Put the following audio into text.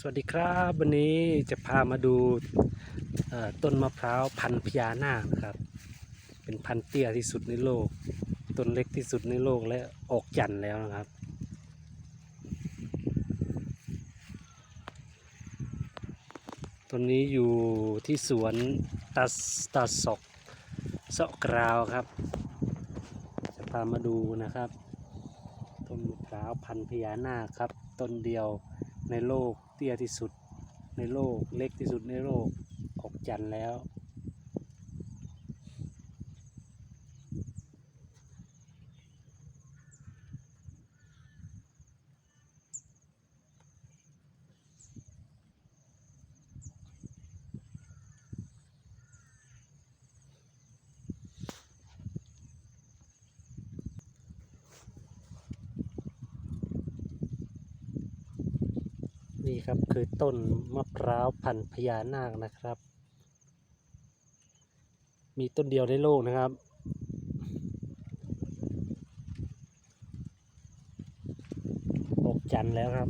สวัสดีครับวันนี้จะพามาดูต้นมะพร้าวพันพญานาคนะครับ เป็นพันเตี้ยที่สุดในโลก ต้นเล็กที่สุดในโลกและออกจันทร์แล้วนะครับ ต้นนี้อยู่ที่สวนตาตาศกเสาะกราวครับ จะพามาดูนะครับ ต้นมะพร้าวพันพญานาคครับ ต้นเดียว ในโลกเตี้ยที่สุด ในโลกเล็กที่สุดในโลกออกจันทร์แล้ว นี่ครับคือต้นมะพร้าวพันธุ์พญานาคนะครับ มีต้นเดียวในโลกนะครับ ออกจันทร์แล้วครับ